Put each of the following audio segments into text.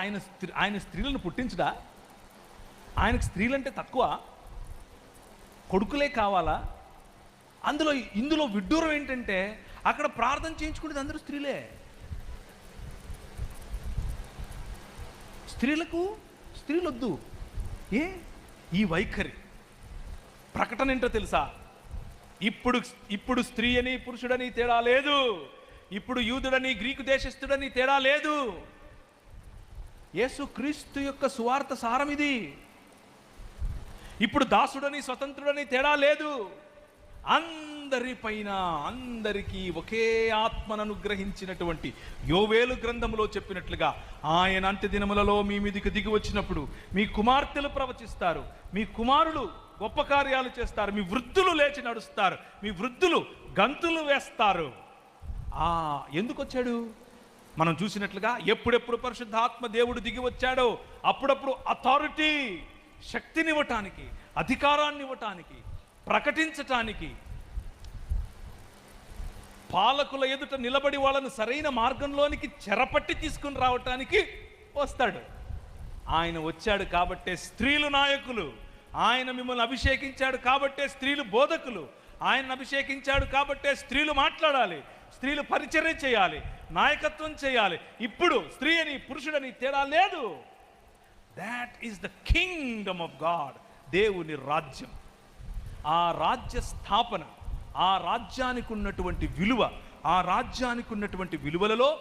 ఆయన స్త్రీ ఆయన స్త్రీలను పుట్టించడా? ఆయనకు స్త్రీలంటే తక్కువ. కొడుకులే కావాలా? అందులో ఇందులో విడ్డూరం ఏంటంటే అక్కడ ప్రార్థన చేయించుకునేది అందరూ స్త్రీలే. స్త్రీలకు స్త్రీలొద్దు. ఏ? ఈ వైఖరి. ప్రకటన ఏంటో తెలుసా? ఇప్పుడు ఇప్పుడు స్త్రీ అని పురుషుడని తేడా లేదు. ఇప్పుడు యూదుడని గ్రీకు దేశస్థుడని తేడా లేదు. యేసు క్రీస్తు యొక్క సువార్త సారం ఇది. ఇప్పుడు దాసుడని స్వతంత్రుడని తేడా లేదు. అందరిపైన అందరికీ ఒకే ఆత్మను అనుగ్రహించినటువంటి యోవేలు గ్రంథములో చెప్పినట్లుగా ఆయన అంత్య దినములలో మీ మీదికి దిగి వచ్చినప్పుడు మీ కుమార్తెలు ప్రవచిస్తారు మీ కుమారులు గొప్ప కార్యాలు చేస్తారు మీ వృద్ధులు లేచి నడుస్తారు మీ వృద్ధులు గంతులు వేస్తారు. ఆ ఎందుకు వచ్చాడు? మనం చూసినట్లుగా ఎప్పుడెప్పుడు పరిశుద్ధాత్మ దేవుడు దిగి వచ్చాడో అప్పుడప్పుడు అథారిటీ శక్తినివ్వటానికి అధికారాన్ని ఇవ్వటానికి ప్రకటించటానికి పాలకుల ఎదుట నిలబడి వాళ్ళను సరైన మార్గంలోనికి చెరపట్టి తీసుకుని రావటానికి వస్తాడు. ఆయన వచ్చాడు కాబట్టే స్త్రీలు నాయకులు ఆయన మిమ్మల్ని అభిషేకించాడు కాబట్టే స్త్రీలు బోధకులు ఆయన అభిషేకించాడు కాబట్టే స్త్రీలు మాట్లాడాలి స్త్రీలు పరిచర్య చేయాలి నాయకత్వం చేయాలి. ఇప్పుడు స్త్రీ అని పురుషుడని తేడా లేదు. That is the kingdom of God దేవుని రాజ్యం. ఆ రాజ్య స్థాపన ఆ రాజ్యానికి ఉన్నటువంటి విలువ ఆ రాజ్యానికి ఉన్నటువంటి విలువలలో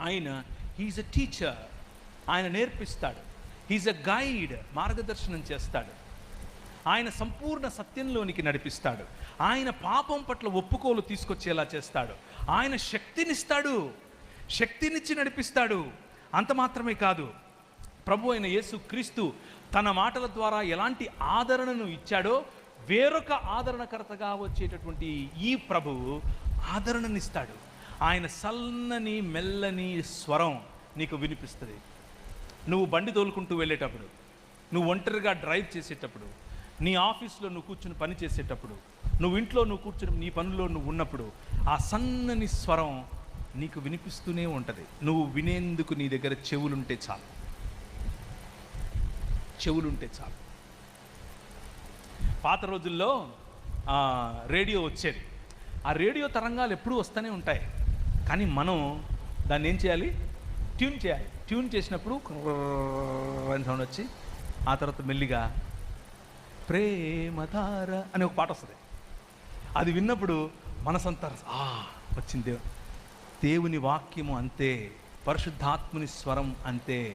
ఆయన హీఈస్ అ టీచర్ ఆయన నేర్పిస్తాడు. హీఈస్ అ గైడ్ మార్గదర్శనం చేస్తాడు. ఆయన సంపూర్ణ సత్యంలోనికి నడిపిస్తాడు. ఆయన పాపం పట్ల ఒప్పుకోలు తీసుకొచ్చేలా చేస్తాడు. ఆయన శక్తినిస్తాడు. శక్తినిచ్చి నడిపిస్తాడు. అంత మాత్రమే కాదు. ప్రభు అయిన యేసు క్రీస్తు తన మాటల ద్వారా ఎలాంటి ఆదరణను ఇచ్చాడో వేరొక ఆదరణకర్తగా వచ్చేటటువంటి ఈ ప్రభువు ఆదరణనిస్తాడు. ఆయన సన్నని మెల్లని స్వరం నీకు వినిపిస్తుంది. నువ్వు బండి తోలుకుంటూ వెళ్ళేటప్పుడు నువ్వు ఒంటరిగా డ్రైవ్ చేసేటప్పుడు నీ ఆఫీస్లో నువ్వు కూర్చుని పని చేసేటప్పుడు నువ్వు ఇంట్లో నువ్వు కూర్చుని నీ పనుల్లో నువ్వు ఉన్నప్పుడు ఆ సన్నని స్వరం నీకు వినిపిస్తూనే ఉంటుంది. నువ్వు వినేందుకు నీ దగ్గర చెవులుంటే చాలు. చెవులుంటే చాలు. పాత రోజుల్లో రేడియో వచ్చేది. ఆ రేడియో తరంగాలు ఎప్పుడూ వస్తూనే ఉంటాయి. కానీ మనం దాన్ని ఏం చేయాలి? ట్యూన్ చేయాలి. ట్యూన్ చేసినప్పుడు సౌండ్ వచ్చి ఆ తర్వాత మెల్లిగా ప్రేమధార అనే ఒక పాట వస్తుంది. అది విన్నప్పుడు మనసంతా ఆ వచ్చింది దేవుని వాక్యము అంతే పరిశుద్ధాత్ముని స్వరం అంతే.